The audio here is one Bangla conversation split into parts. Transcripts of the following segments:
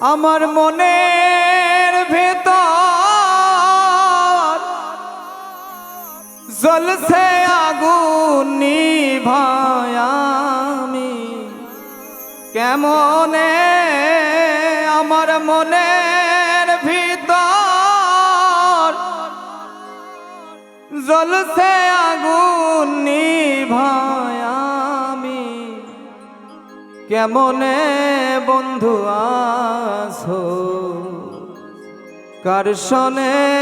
আমার মনের ভেতর জ্বলছে আগুন নিভায়ামি কেমনে আমার মনের ভিতর জ্বলছে আগুন নিভায়ামি কেমনে বন্ধু আছো? কার শনে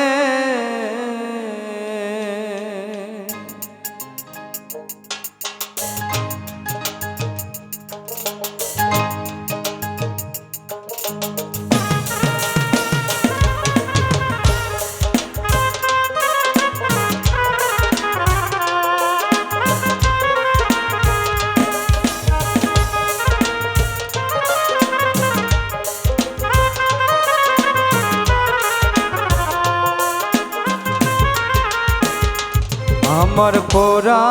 আমার পোড়া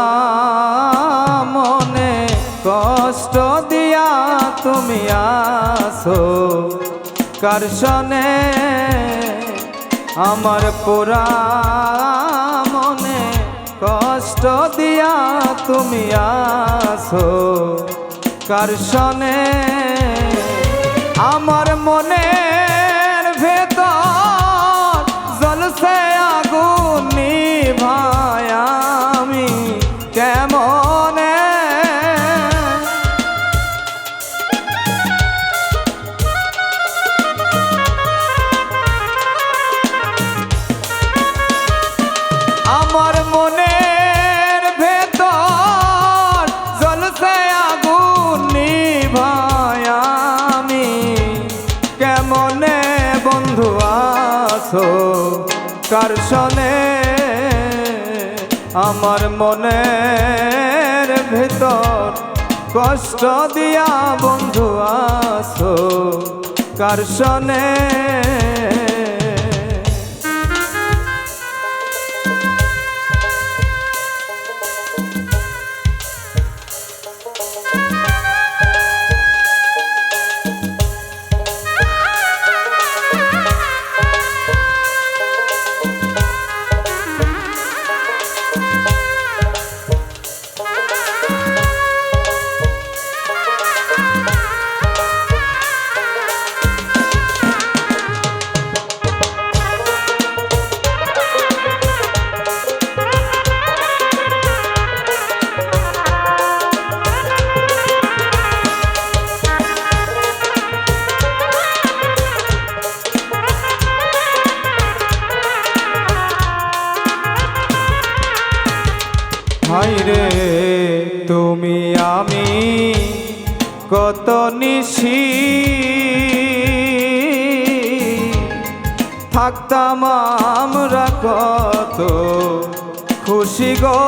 মনে কষ্ট দিয়া তুমি আসো। কার শনে আমার পোড়া মনে কষ্ট দিয়া তুমি আসো। কার শনে আমার মনের আছো কার সনে আমার মনের ভেতর কষ্ট দিয়া বন্ধু আছো কার শনে হাইরে তুমি আমি কত নিশি। থাকতাম আমরা কত খুশি গো।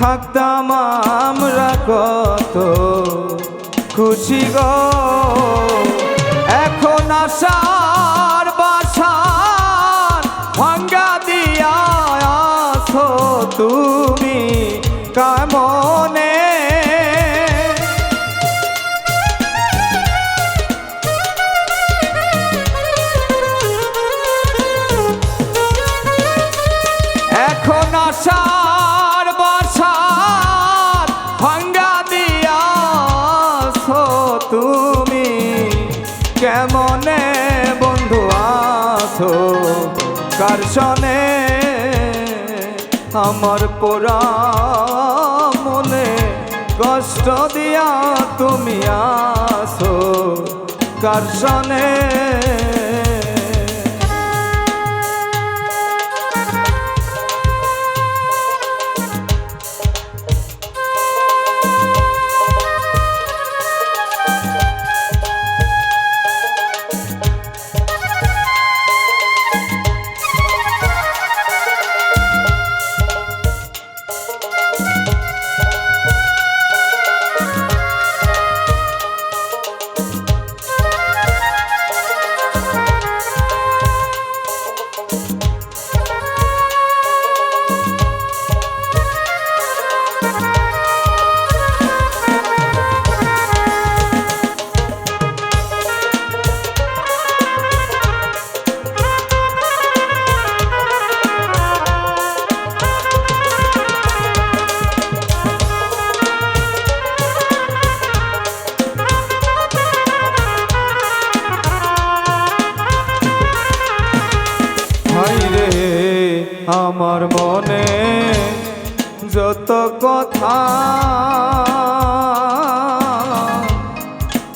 থাকতাম আমরা কত খুশি গো। এখন আসার বাসার ভাঙ্গা দিয়া আছো তুমি কেমনে কার আমার পোড়া মনে কষ্ট দিয়া তুমি আসো কার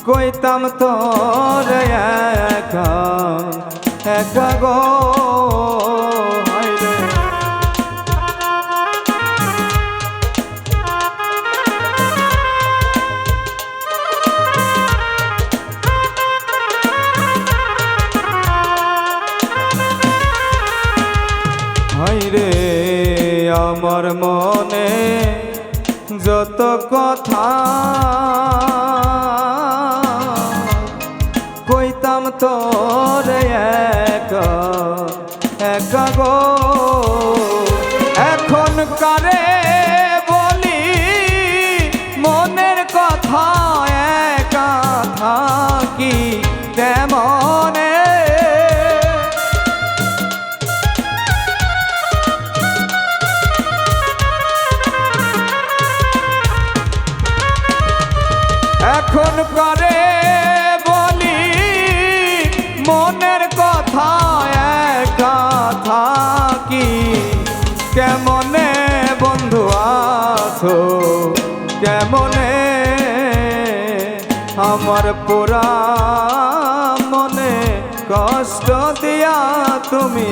কইতাম তোর একা একা গো। হাইরে আমার মনে যত কথা মনের কথা, একা থাকি। কেমনে বন্ধু আছো? কেমনে? আমার পোড়া মনে কষ্ট দিয়া তুমি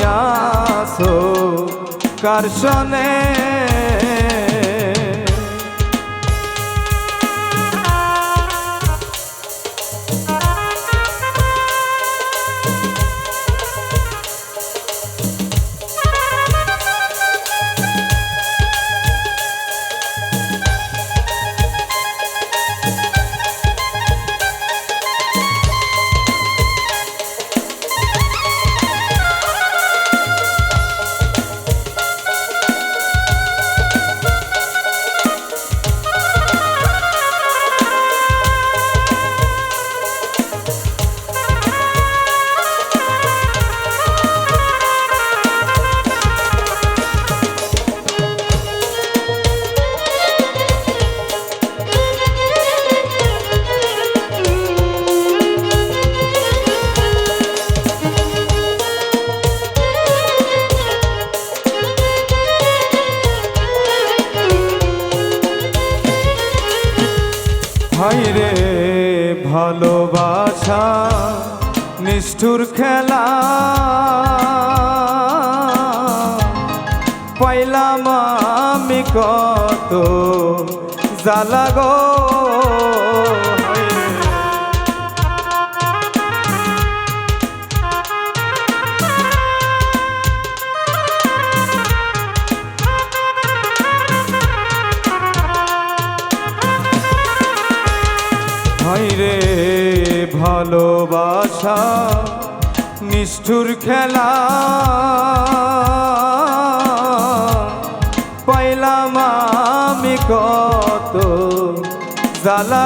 আছো। আসো কারশনে রে ভালোবাসা নিষ্ঠুর খেলা। পাইলাম আমি কত জ্বালা ভালোবাসা নিষ্ঠুর খেলা। পাইলাম আমি কত জ্বালা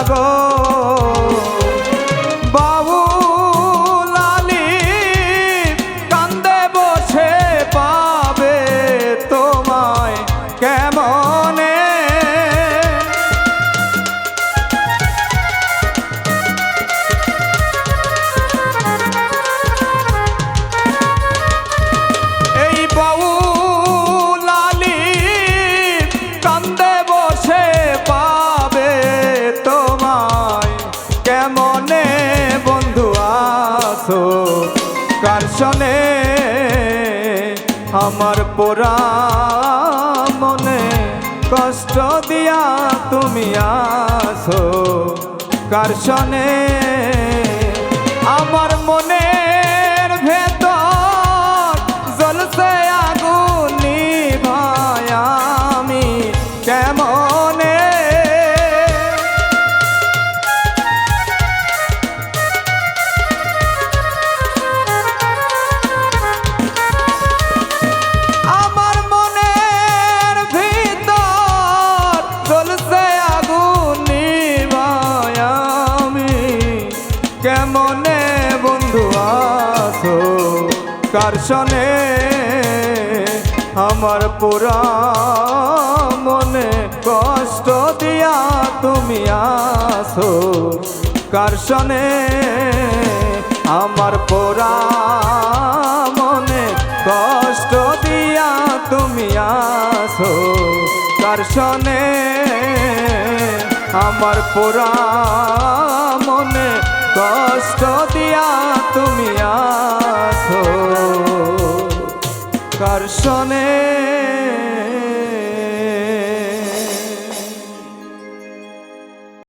আমার পোড়া মনে কষ্ট দিয়া তুমি আসো কারশনে আমার আছো কারশনে আমার পুরা মনে কষ্ট দিয়া তুমি আসো কারশনে আমার পোড়া মনে কষ্ট দিয়া তুমি আসো কারশনে আমার পোড়া মনে কষ্ট দিয়া তুমি আসো কারশনে